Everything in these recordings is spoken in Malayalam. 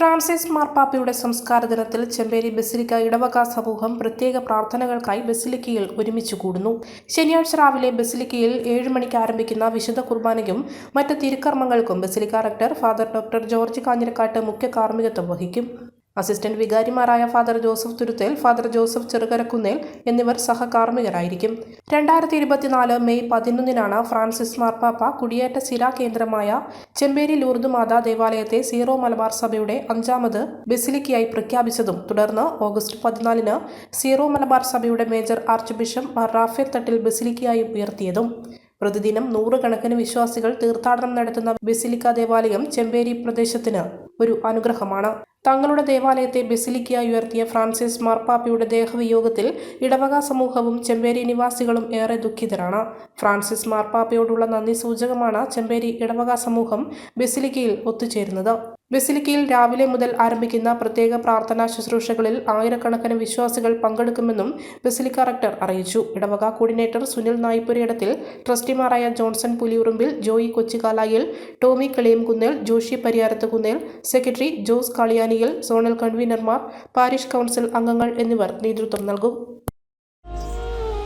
ഫ്രാൻസിസ് മാർപ്പാപ്പയുടെ സംസ്കാര ദിനത്തിൽ ചെമ്പേരി ബസിലിക്ക ഇടവക സമൂഹം പ്രത്യേക പ്രാർത്ഥനകൾക്കായി ബസിലിക്കയിൽ ഒരുമിച്ച് കൂടുന്നു. ശനിയാഴ്ച രാവിലെ ബസിലിക്കയിൽ ഏഴ് മണിക്ക് ആരംഭിക്കുന്ന വിശുദ്ധ കുർബാനയ്ക്കും മറ്റ് തിരുക്കർമ്മങ്ങൾക്കും basilica rector father doctor George Kanjirakkattu മുഖ്യ കാർമ്മികത്വം വഹിക്കും. Assistant വികാരിമാരായ father Joseph Thuruthel father Joseph Cherukarakunnel എന്നിവർ സഹകാർമ്മികരായിരിക്കും. രണ്ടായിരത്തി ഇരുപത്തിനാല് മെയ് പതിനൊന്നിനാണ് ഫ്രാൻസിസ് മാർപ്പാപ്പ കുടിയേറ്റ സിരാ കേന്ദ്രമായ ചെമ്പേരി ലൂർദ് മാതാ ദേവാലയത്തെ സീറോ മലബാർ സഭയുടെ അഞ്ചാമത് ബെസിലിക്കയായി പ്രഖ്യാപിച്ചതും തുടർന്ന് ഓഗസ്റ്റ് പതിനാലിന് സീറോ മലബാർ സഭയുടെ major archbishop Mar Raphael Thattil ബെസിലിക്കയായി ഉയർത്തിയതും. പ്രതിദിനം നൂറുകണക്കിന് വിശ്വാസികൾ തീർത്ഥാടനം നടത്തുന്ന ബെസിലിക്ക ദേവാലയം ചെമ്പേരി പ്രദേശത്തിന് ഒരു അനുഗ്രഹമാണ്. തങ്ങളുടെ ദേവാലയത്തെ ബെസിലിക്കായി ഉയർത്തിയ ഫ്രാൻസിസ് മാർപ്പാപ്പയുടെ ദേഹവിയോഗത്തിൽ ഇടവക സമൂഹവും ചെമ്പേരി നിവാസികളും ഏറെ ദുഃഖിതരാണ്. ഫ്രാൻസിസ് മാർപ്പാപ്പയോടുള്ള നന്ദി സൂചകമാണ് ചെമ്പേരി ഇടവക സമൂഹം ബെസിലിക്കയിൽ ഒത്തുചേരുന്നത്. ബെസിലിക്കയിൽ രാവിലെ മുതൽ ആരംഭിക്കുന്ന പ്രത്യേക പ്രാർത്ഥനാ ശുശ്രൂഷകളിൽ ആയിരക്കണക്കിന് വിശ്വാസികൾ പങ്കെടുക്കുമെന്നും ബെസിലിക്ക റക്ടർ അറിയിച്ചു. ഇടവക coordinator Sunil Naipurayidathil ട്രസ്റ്റിമാരായ Johnson Puliyurumbil Joy Kochikkalayil Tomy Kaliyamkunnel Joshy Pariyarathkunnel secretary Jose Kaliyaniyil zonal കൺവീനർമാർ parish council അംഗങ്ങൾ എന്നിവർ നേതൃത്വം നൽകും.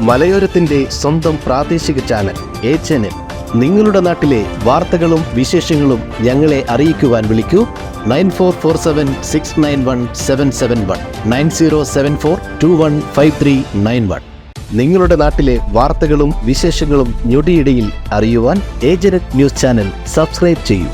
മലയോരത്തിന്റെ സ്വന്തം പ്രാദേശിക ചാനൽ എ ചാനൽ. നിങ്ങളുടെ നാട്ടിലെ വാർത്തകളും വിശേഷങ്ങളും ഞങ്ങളെ അറിയിക്കുവാൻ വിളിക്കൂ. Nine four four seven six nine one seven seven one. Nine zero seven four two one five three nine one. നിങ്ങളുടെ നാട്ടിലെ വാർത്തകളും വിശേഷങ്ങളും ഞൊടിയിടയിൽ അറിയുവാൻ ഏജനറ്റ് ന്യൂസ് ചാനൽ സബ്സ്ക്രൈബ് ചെയ്യൂ.